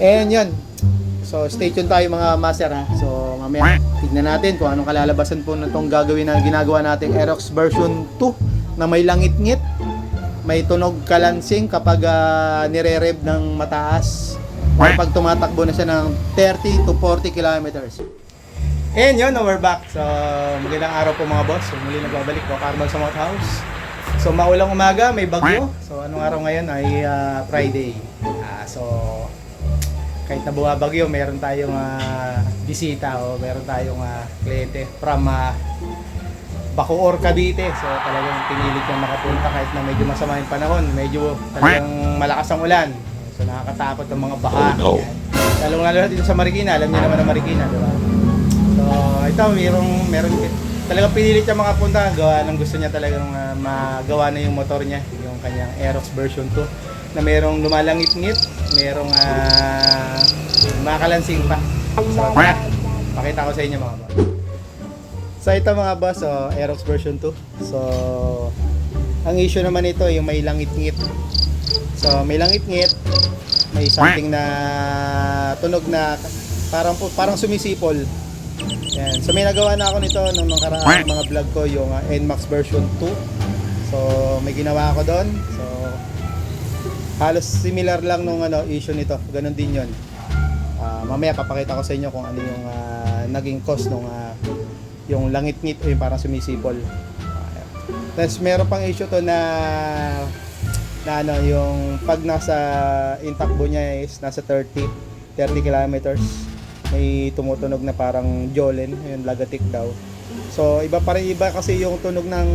And yun. So stay tuned tayo mga master ha. So mamaya tignan natin kung anong kalalabasan po na itong gagawin na ginagawa nating Aerox version 2 na may langit-ngit. May tunog kalansing kapag ah, nire-rev ng mataas. O pag tumatakbo na siya ng 30 to 40 kilometers. And yun, now we're back. So, magandang araw po mga boss. So, muli nagbabalik po, Carmel sa Mount House. So, maulang umaga, may bagyo. So, anong araw ngayon ay ah, Friday. Ah, so, kahit na bumabagyo, meron tayong ah, bisita o meron tayong ah, kliyente from uh, Bacoor, Cavite. So, talagang pinilit niyang makapunta kahit na medyo masama yung panahon. Medyo talagang malakas ang ulan. So, nakakatakot ang mga baha. Oh, no. Yan. Lalong-lalo na dito sa Marikina. Alam niyo naman ang Marikina, di ba? So, ito, mayroong, meron, talagang pinilit niya makapunta. Gawa ng gusto niya talagang ah, magawa na yung motor niya, yung kanyang Aerox version 2 na merong lumalangit-ngit, merong uh, makalansing pa. So, pakita ko sa inyo mga boss. So, ito mga boss, so, Aerox version 2. So, ang issue naman ito, yung may langit-ngit. So, may langit-ngit, may something na tunog na parang parang sumisipol. Yan. So may nagawa na ako nito nung nakaraang mga vlog ko yung uh, NMAX version 2. So may ginawa ako doon. So halos similar lang nung ano issue nito. Ganon din 'yon. Mamaya papakita ko sa inyo kung ano yung ah, naging cause nung ah, yung langit-ngit o yung parang sumisipol. Tapos meron pang issue to na na ano yung pag nasa intakbo niya is nasa 30 30 kilometers. May tumutunog na parang jolen yung lagatik daw. So iba pa rin iba kasi yung tunog ng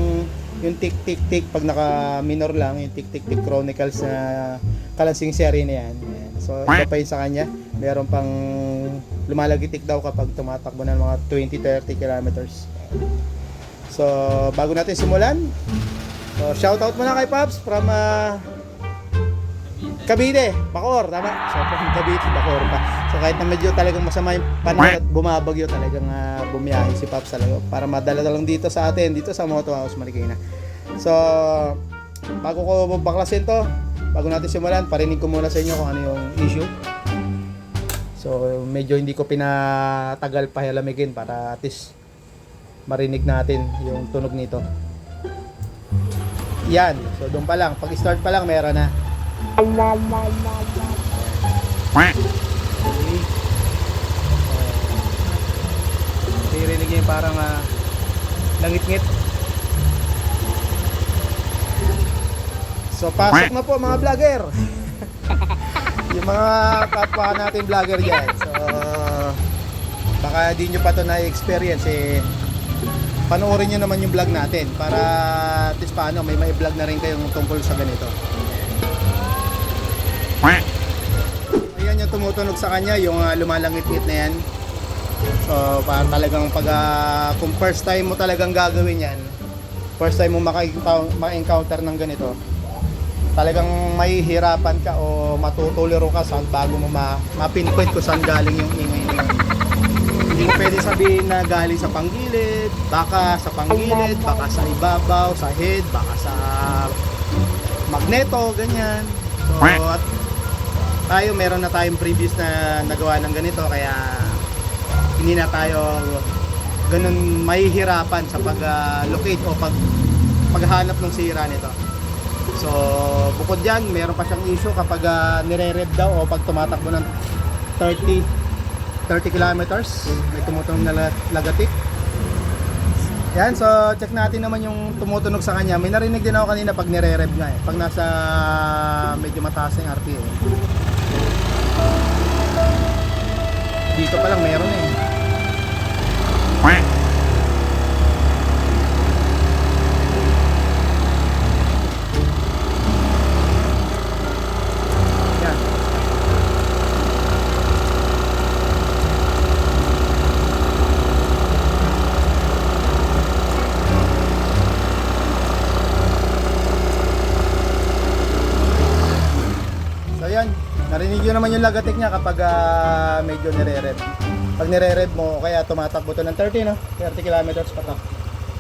yung tik tik tik pag naka minor lang yung tik tik tik chronicles na kalansing series na yan so iba pa yun sa kanya meron pang lumalagitik daw kapag tumatakbo ng mga 20-30 kilometers so bago natin simulan So, shout out muna kay Paps from uh, Cavite, Bacoor, tama? So, from Cavite, Bacoor pa. So, kahit na medyo talagang masama yung panahon at bumabagyo, talagang uh, bumiyahe si Paps talaga para madala lang dito sa atin, dito sa Moto House, Marikina. So, bago ko baklasin to, bago natin simulan, parinig ko muna sa inyo kung ano yung issue. So, medyo hindi ko pinatagal pahilamigin para at least marinig natin yung tunog nito. Yan. So, doon pa lang. Pag start pa lang, meron na. Yung parang ah, langit-ngit. So, pasok na po mga vlogger. yung mga kapwa natin vlogger dyan. So, baka di nyo pa to na-experience eh panoorin nyo naman yung vlog natin para at least paano may may vlog na rin kayong tungkol sa ganito ayan yung tumutunog sa kanya yung uh, lumalangit-ngit na yan so para talagang pag ah, kung first time mo talagang gagawin yan first time mo maka- maka-encounter ng ganito talagang may hirapan ka o matutuliro ka saan bago mo ma- ma-pinpoint kung saan galing yung ingay na hindi mo pwede sabihin na galing sa panggilid, baka sa panggilid, baka sa ibabaw, sa head, baka sa magneto, ganyan. So, at tayo meron na tayong previous na nagawa ng ganito, kaya hindi na tayo ganun mahihirapan sa pag-locate o pag paghanap ng sira nito. So, bukod dyan, meron pa siyang issue kapag uh, nire-rev daw o pag tumatakbo ng 30 30 kilometers. May tumutunog na lag- lagatik. Yan so check natin naman yung tumutunog sa kanya. May narinig din ako kanina pag nire-rev nga eh. Pag nasa medyo mataas na yung RPM dito pa lang meron eh So yan, narinig nyo naman yung lagatik niya kapag ah, medyo nire-rev. Pag nire-rev mo, kaya tumatakbo to ng 30, no? 30 kilometers pa to.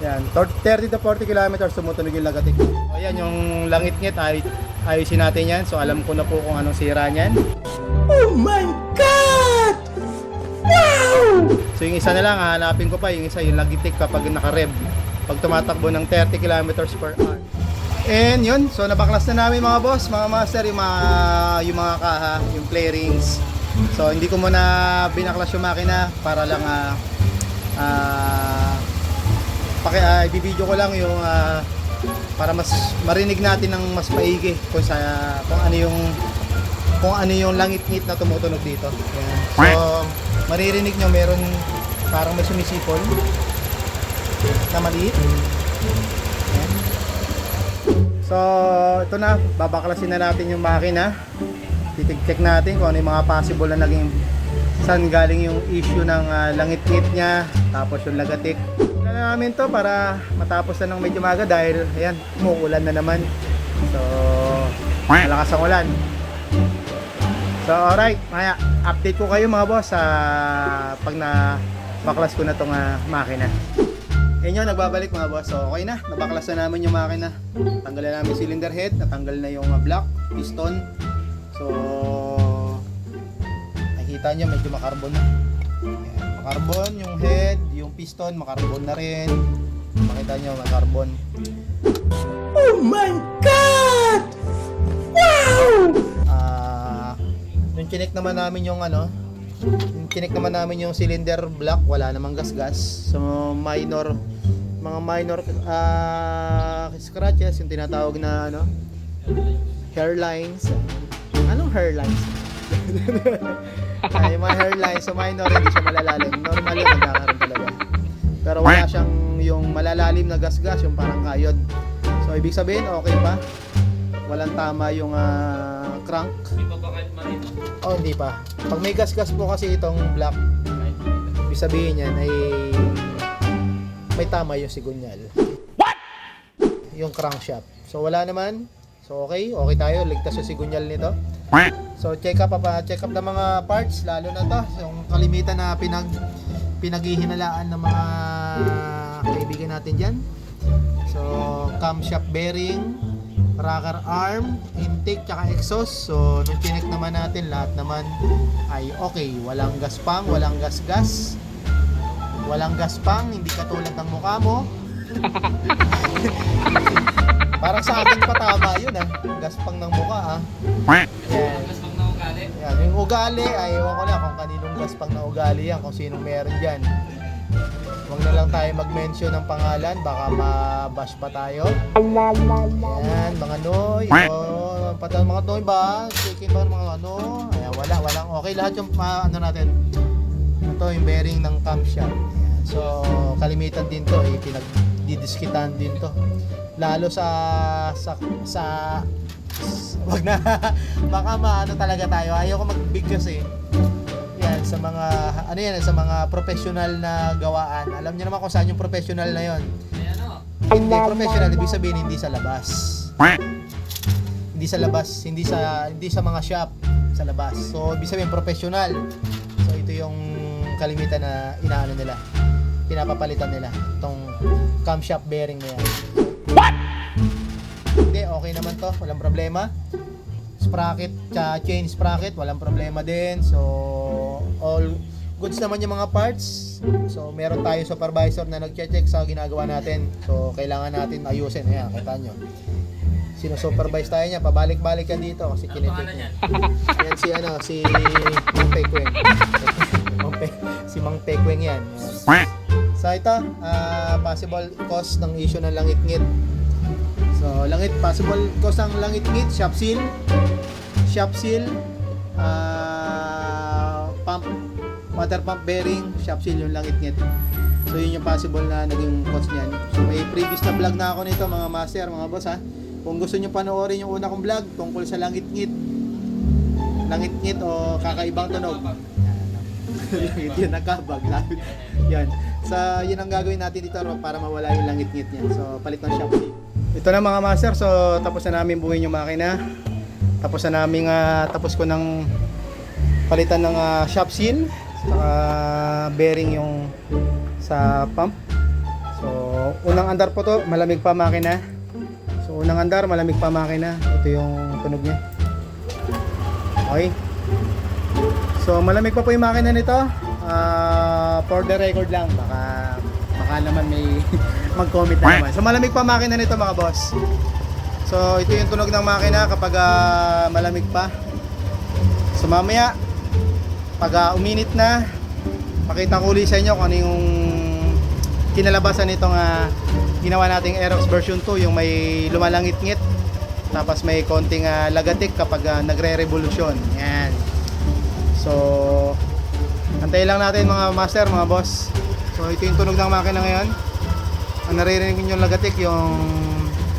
Yan, tor- 30 to 40 kilometers tumutunog yung lagatik. So, ayan, yung langit-ngit, ay, ayusin natin yan. So, alam ko na po kung anong sira niyan. Oh my God! Wow! So, yung isa na lang, hahanapin ko pa. Yung isa, yung lagitik kapag naka-rev. Pag tumatakbo ng 30 kilometers per hour. And yun, so nabaklas na namin mga boss, mga master, yung mga, yung mga kaha, yung play rings. So, hindi ko muna binaklas yung makina para lang ah ah paki uh, ibibideo ko lang yung ah, para mas marinig natin ng mas maigi kung sa kung ano yung kung ano yung langit-ngit na tumutunog dito. Ayan. So, maririnig nyo meron parang may sumisipol na maliit. Ayan. So, ito na, babaklasin na natin yung makina. Titig-check natin kung ano yung mga possible na naging saan galing yung issue ng ah, langit-ngit niya, tapos yung lagatik. Na namin to para matapos na ng medyo maga dahil ayan, umuulan na naman. So, malakas ang ulan. So, alright, maya, update ko kayo mga boss sa pag na baklas ko na tong ah, makina. Yan yun, nagbabalik mga boss. So, okay na. Nabaklas na namin yung makina. Tanggal na namin cylinder head. Natanggal na yung uh, block, piston. So, nakikita nyo, medyo makarbon na. Ayan, makarbon yung head, yung piston, makarbon na rin. Makita nyo, makarbon. Oh my God! Wow! Ah, nung chinek naman namin yung ano, yung chinek naman namin yung cylinder block, wala namang gas-gas. So, minor mga minor ah scratches yung tinatawag na ano hairlines hairlines ay mga hairlines so minor hindi siya malalalim normal yun nagkakaroon talaga pero wala siyang yung malalalim na gasgas yung parang kayod so ibig sabihin okay pa walang tama yung ah, crank oh hindi pa pag may gasgas po kasi itong black ibig sabihin yan ay may tama yung sigunyal. What? Yung crankshaft. So wala naman. So okay, okay tayo. Ligtas yung sigunyal nito. So check up pa check up ng mga parts lalo na to yung kalimitan na pinag pinaghihinalaan ng mga kaibigan natin diyan. So camshaft bearing, rocker arm, intake tsaka exhaust. So nung chinek naman natin lahat naman ay okay, walang gaspang, walang gasgas. Walang gaspang, hindi katulad ng mukha mo. Parang sa akin pa tama yun ah. Gaspang ng mukha ah. Yan. Yan. Yung ugali, ay ewan ko na kung kaninong gaspang na ugali yan, kung sinong meron dyan. Huwag na lang tayo mag-mention ng pangalan, baka mabash pa tayo. Yan, mga noy. Oh, pati mga noy ba? Chicken ba mga ano? Ayan, wala, walang okay. Lahat yung ah, ano natin, ito yung bearing ng camshaft. Ayan. So, kalimitan din to, eh, pinagdidiskitan din to. Lalo sa sa sa wag na baka maano talaga tayo. Ayoko mag-big kasi. Yan sa mga ano yan sa mga professional na gawaan. Alam niyo naman kung saan yung professional na yon. Hindi professional ibig sabihin hindi sa labas. Hindi sa labas, hindi sa hindi sa mga shop sa labas. So ibig sabihin professional. So ito yung kalimitan na inaano nila. Pinapapalitan nila itong camshaft bearing na yan. To. Walang problema. Sprocket, tsaka chain sprocket, walang problema din. So, all goods naman yung mga parts. So, meron tayo supervisor na nag-check sa ginagawa natin. So, kailangan natin ayusin. Ayan, kita nyo. Sino-supervise tayo niya, pabalik-balik yan dito kasi kinitik niya. Yan si ano, si Mang Pekweng. Si Mang Pekweng yan. So ito, ah, possible cause ng issue ng langit-ngit. So langit, possible cause ng langit-ngit, shop seal, shop seal, ah, pump, water pump bearing, shop seal yung langit-ngit. So yun yung possible na naging cause niyan. So may previous na vlog na ako nito mga master, mga boss ha. Kung gusto nyo panoorin yung una kong vlog tungkol sa langit-ngit, langit-ngit o kakaibang tunog. langit yun, nagkabag. yan. Sa yun ang gagawin natin dito para mawala yung langit-ngit niya. So palit ng shop seal. Ito na mga master, so tapos na namin buuin yung makina. Tapos na namin ah, tapos ko ng palitan ng ah, shop seal saka bearing yung sa pump. So unang andar po to, malamig pa makina. So, unang andar, malamig pa makina. Ito yung tunog niya. Okay. So, malamig pa po yung makina nito. Ah, for the record lang, baka baka naman may mag-comment na naman. So, malamig pa makina nito mga boss. So, ito yung tunog ng makina kapag ah, malamig pa. So, mamaya, pag ah, uminit na, pakita ko ulit sa inyo kung ano yung kinalabasan nitong ah, ginawa nating Aerox version 2 yung may lumalangit-ngit tapos may konting ah, lagatik kapag ah, nagre-revolusyon yan so antayin lang natin mga master mga boss so ito yung tunog ng makina ngayon. Ang naririnig niyo yung lagatik yung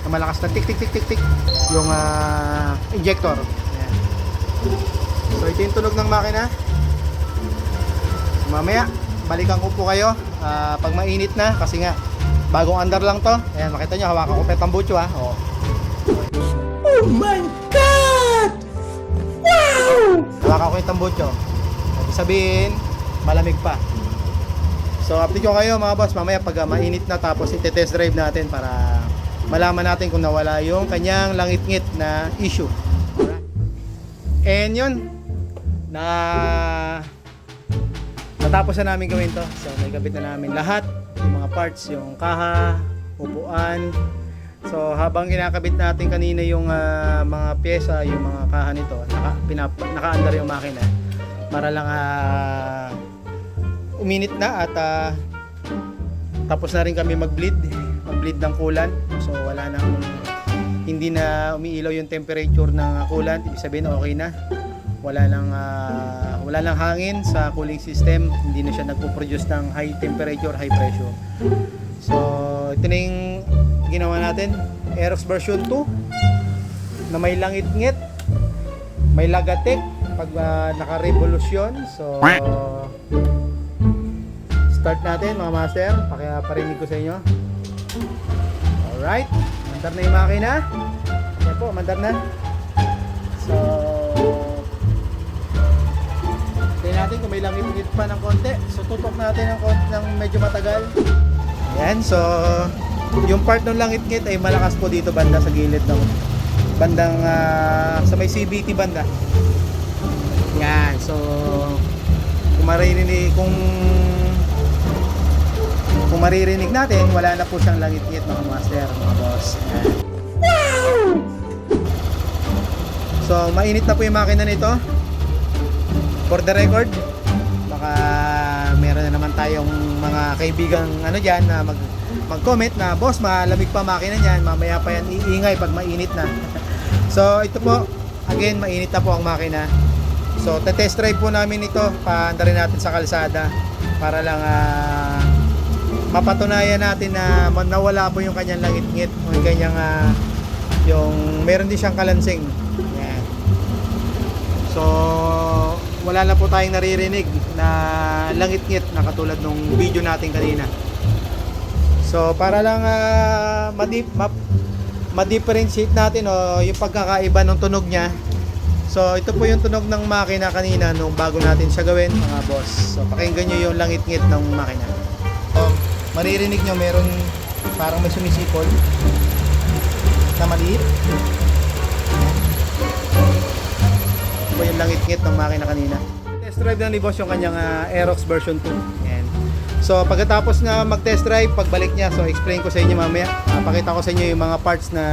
malakas na tik tik tik tik tik yung ah, injector. Yan. so ito yung tunog ng makina. Mamaya balikan ko po kayo ah, pag mainit na kasi nga bagong andar lang to. Ayan makita nyo hawakan ko pa yung tambucho ha oh. oh my god! Wow! Hawakan ko yung tambucho Ibig sabihin malamig pa so update ko kayo mga boss mamaya pag ah, mainit na tapos ite-test drive natin para malaman natin kung nawala yung kanyang langit-ngit na issue and yun na natapos na namin gawin to. So, may kabit na namin lahat. Yung mga parts, yung kaha, upuan. So, habang kinakabit natin kanina yung ah, mga pyesa, yung mga kaha nito, naka, pinap, nakaandar yung makina para lang ah, uminit na at ah, tapos na rin kami mag-bleed. Mag-bleed ng coolant. So, wala nang hindi na umiilaw yung temperature ng coolant. Ibig sabihin, okay na wala lang ah, wala lang hangin sa cooling system hindi na siya nagpo-produce ng high temperature high pressure so ito na yung ginawa natin Aerox version 2 na may langit-ngit may lagatik pag ah, naka-revolusyon so start natin mga master pakaya parinig ko sa inyo alright mandar na yung makina yan po mandar na so Tingnan natin kung may langit-ngit pa ng konti. So tutok natin ng, konti, ng medyo matagal. Yan, so yung part ng langit-ngit ay malakas po dito banda sa gilid ng bandang ah, sa may CBT banda. Yan, so kung maririnig kung kung maririnig natin, wala na po siyang langit-ngit mga master, mga boss. Yan. So, mainit na po yung makina nito for the record baka meron na naman tayong mga kaibigang ano dyan na mag mag-comment na boss malamig pa makina niyan mamaya pa yan iingay pag mainit na so ito po again mainit na po ang makina so test drive po namin ito paanda natin sa kalsada para lang ah, mapatunayan natin na nawala po yung kanyang langit-ngit yung kanyang ah, yung meron din siyang kalansing yan so wala na po tayong naririnig na langit-ngit na katulad nung video natin kanina. So para lang uh, madip map ma-differentiate natin o yung pagkakaiba ng tunog niya. So ito po yung tunog ng makina kanina nung bago natin siya gawin mga boss. So pakinggan niyo yung langit-ngit ng makina. Maririnig niyo meron parang may sumisipol na maliit. po yung langit-ngit ng makina kanina. Test drive lang ni boss yung kanyang ah, Aerox version 2. Yan. So pagkatapos na mag-test drive, pagbalik niya, so explain ko sa inyo mamaya. Ah, pakita ko sa inyo yung mga parts na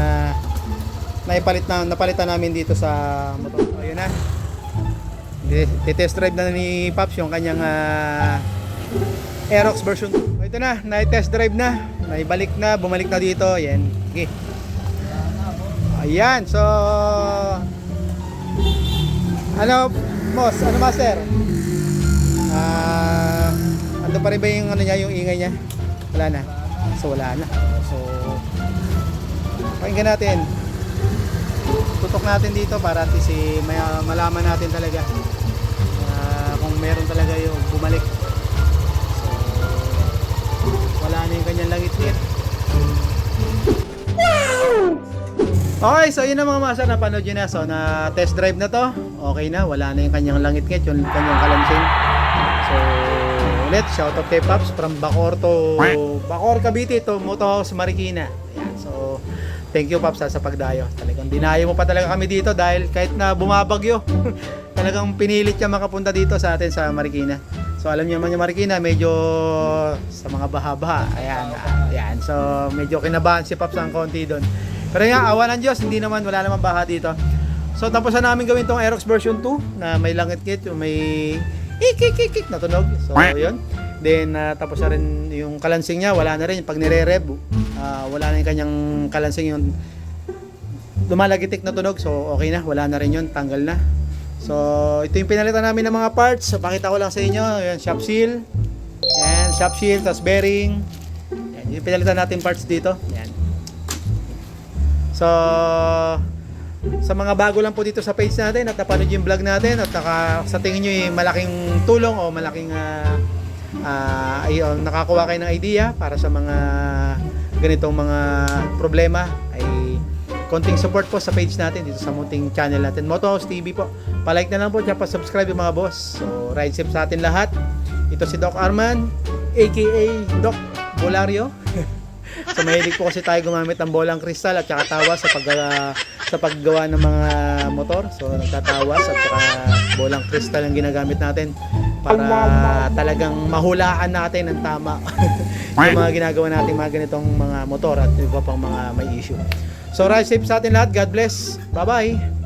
naipalit na napalitan namin dito sa motor. So, yun na. Test drive na ni Pops yung kanyang ah, Aerox version 2. Ito na, na-test drive na. Naibalik na, bumalik na dito. Yan. Okay. Ayan, so ano, boss? Ano, master? Ah, ando pa rin ba yung ano niya, yung ingay niya? Wala na. So wala na. So pakinggan natin. Tutok natin dito para at least eh, may, malaman natin talaga ah, kung meron talaga yung bumalik. Wala na yung kanyang langit-ngit. Okay, so yun na mga master, napanood yun na. So, na test drive na to. Okay na, wala na yung kanyang langit-ngit, yung kanyang kalansing. So, ulit. Shoutout kay Paps from Bacor to Bacor Cavite to Moto House Marikina. Ayan, so thank you Paps ha, sa pagdayo. Talagang dinayo mo pa talaga kami dito dahil kahit na bumabagyo, talagang pinilit niya makapunta dito sa atin sa Marikina. So alam niyo naman yung Marikina, medyo sa mga baha-baha. Ayan, ayan. So medyo kinabahan si Paps ang konti doon. Pero nga, awa ng Diyos, hindi naman, wala naman baha dito. So tapos na namin gawin tong Aerox version 2 na may langit kit, yung may ikikikik na tunog. So yun. Then ah, tapos na rin yung kalansing niya, wala na rin. Pag nire-rev, ah, wala na yung kanyang kalansing yung lumalagitik na tunog. So okay na, wala na rin yun, tanggal na. So ito yung pinalitan namin ng mga parts. So pakita ko lang sa inyo, yan, shop seal. Yan, shop seal, tas bearing. Yan, yung pinalitan natin parts dito. Yan. So, sa mga bago lang po dito sa page natin at napanood yung vlog natin at naka, sa tingin nyo yung malaking tulong o malaking ah, ah, ayun, nakakuha kayo ng idea para sa mga ganitong mga problema ay konting support po sa page natin dito sa munting channel natin. Motohouse TV po. Palike na lang po at subscribe yung mga boss. So ride safe sa atin lahat. Ito si Doc Arman aka Doc Bolario. So mahilig po kasi tayo gumamit ng bolang kristal at saka tawas sa pag sa paggawa ng mga motor. So nagtatawas at saka bolang kristal ang ginagamit natin para talagang mahulaan natin ng tama. Yung mga ginagawa natin mga ganitong mga motor at iba pang mga may issue. So ride safe sa atin lahat. God bless. Bye-bye.